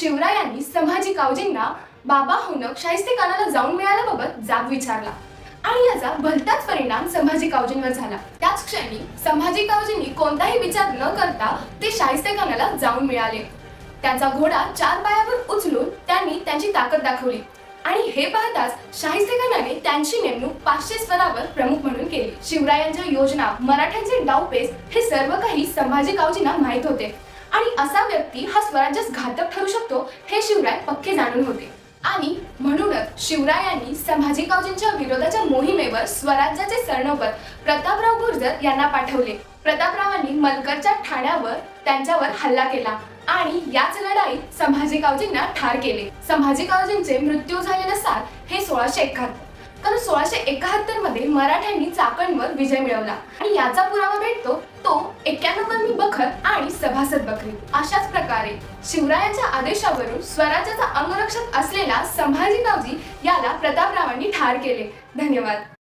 शिवरायांनी संभाजी कावजींना बाबा हुनक शाहिस्ते जाऊन मिळाल्याबाबत जाब विचारला. आणि याचा भलताच परिणाम संभाजी कावजींवर झाला. त्याच क्षणी संभाजी कावजींनी कोणताही विचार न करता ते शाहिस्तेखानाला जाऊन मिळाले. त्यांचा घोडा चार पायावर उचलून त्यांनी त्यांची ताकद दाखवली. आणि हे पाहताच शाहिस्तेखानाने त्यांची नेमणूक पाचशे स्वरावर प्रमुख म्हणून केली. शिवरायांच्या योजना मराठ्यांचे डावपेच हे सर्व काही संभाजी कावजींना माहीत होते. आणि असा व्यक्ती हा स्वराज्यास घातक ठरू शकतो हे शिवराय पक्के जाणून होते. आणि म्हणूनच शिवरायांनी संभाजी कावजींच्या विरोधाच्या मोहिमेवर स्वराज्याचे सरनोबत प्रतापराव गुर्जर यांना पाठवले. प्रतापरावांनी मलकरच्या ठाण्यावर त्यांच्यावर हल्ला केला आणि याच लढाईत संभाजी कावजींना ठार केले. संभाजी कावजींचे मृत्यू झालेले साल हे सोळाशे एकाहत्तर. कारण सोळाशे एकाहत्तरमध्ये मराठ्यांनी चाकणवर विजय मिळवला. आणि याचा पुरावा भेटतो तो एक्क्याण्णव मी बखर आणि सभासद बकरी. अशाच प्रकारे शिवरायांच्या आदेशावरून स्वराज्याचा अंगरक्षक असलेला संभाजी गावजी याला प्रतापरावांनी ठार केले. धन्यवाद.